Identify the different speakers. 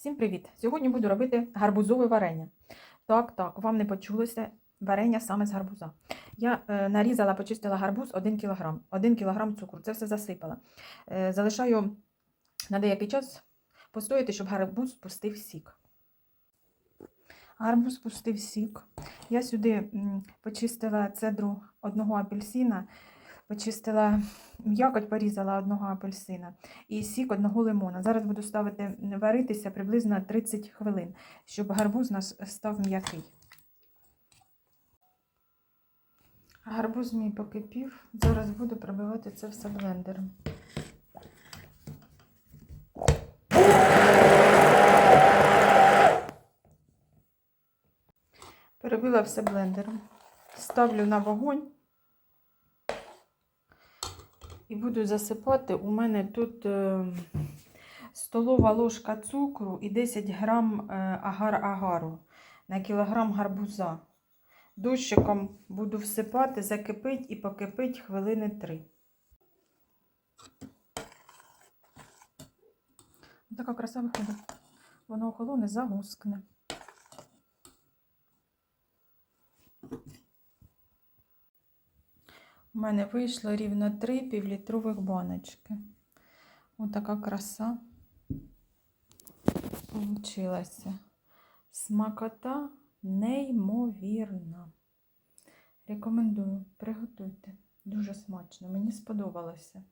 Speaker 1: Всім привіт! Сьогодні буду робити гарбузове варення. Так, так, вам не почулося варення саме з гарбуза. Я е, нарізала, почистила гарбуз 1 кг, 1 кг цукру. Це все засипала. Е, залишаю на деякий час постояти, щоб гарбуз пустив сік. Гарбуз пустив сік. Я сюди м, почистила цедру одного апельсина, почистила м'якоть, порізала одного апельсина і сік одного лимона. Зараз буду ставити варитися приблизно 30 хвилин, щоб гарбуз у нас став м'який. Гарбуз мій покипів. Зараз буду пробивати це все блендером. Перебила все блендером. Ставлю на вогонь. І буду засипати. У мене тут е, столова ложка цукру і 10 грам е, агар-агару на кілограм гарбуза. Дощиком буду всипати, закипить і покипить хвилини 3. Така краса виходить. Воно охолоне, загускне. У мене вийшло рівно 3 півлітрових баночки. Ось така краса получилася. Смакота неймовірна. Рекомендую, приготуйте. Дуже смачно, мені сподобалося.